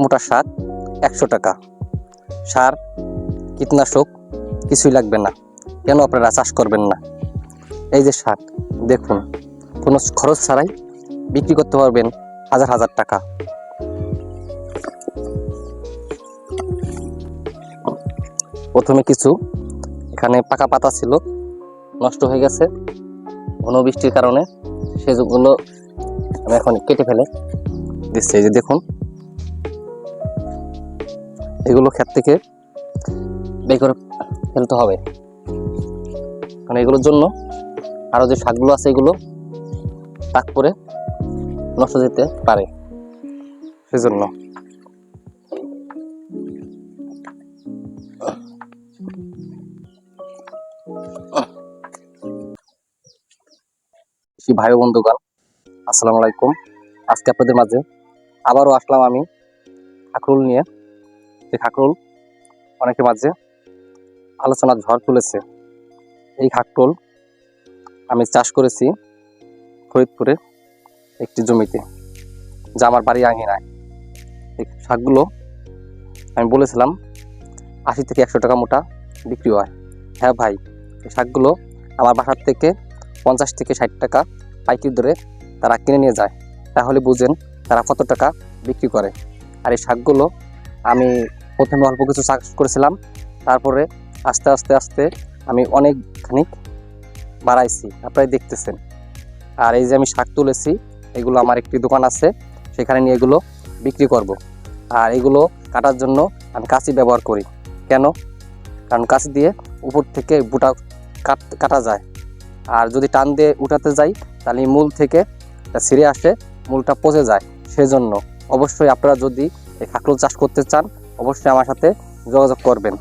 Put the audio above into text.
মোটা শাক একশো টাকা। সার, কীটনাশক কিছুই লাগবে না। কেন আপনারা চাষ করবেন না? এই যে শাক দেখুন, কোনো খরচ ছাড়াই বিক্রি করতে পারবেন হাজার হাজার টাকা। প্রথমে কিছু, এখানে পাকা পাতা ছিল, নষ্ট হয়ে গেছে। ঘন বৃষ্টির কারণে সেগুলো আমি এখন কেটে ফেলে দিচ্ছি। যে দেখুন এগুলো ক্ষেত থেকে বের করে ফেলতে হবে। কারণ এগুলোর জন্য আরও যে শাকগুলো আছে এগুলো তাক করে নষ্ট যেতে পারে। সেজন্য। ভাই বন্ধুগণ, আসসালামু আলাইকুম। আজকে আপনাদের মাঝে আবারও আসলাম আমি খাকরুল নিয়ে। যে খাকরুল অনেকের মাঝে আলোচনার ঝড় তুলেছে। এই খাকরুল আমি চাষ করেছি ফরিদপুরে একটি জমিতে, যা আমার বাড়ি আঙিনায়। এই শাকগুলো আমি বলেছিলাম, আশি থেকে একশো টাকা মোটা বিক্রি হয়। হ্যাঁ ভাই, এই শাকগুলো আমার বাসার থেকে পঞ্চাশ থেকে ষাট টাকা পাইকারি দরে তারা কিনে নিয়ে যায়। তাহলে বুঝেন তারা কত টাকা বিক্রি করে। আর এই শাকগুলো আমি প্রথমে অল্প কিছু চাষ করেছিলাম, তারপরে আস্তে আস্তে আস্তে আমি অনেকখানি বাড়াইছি আপনারা দেখতেছেন। আর এই যে আমি শাক তুলেছি, এগুলো আমার একটি দোকান আছে, সেখানে নিয়ে এগুলো বিক্রি করব। আর এগুলো কাটার জন্য আমি কাঁচি ব্যবহার করি। কেন? কারণ কাঁচি দিয়ে উপর থেকে বুটা কাট, কাটা যায়। আর যদি টান দিয়ে উঠাতে যাই, তাহলে মূল থেকে ছিঁড়ে আসে, মূলটা পচে যায়। সেজন্য অবশ্যই আপনারা যদি এই কাঁকরোল চাষ করতে চান অবশ্যই আমার সাথে যোগাযোগ করবেন।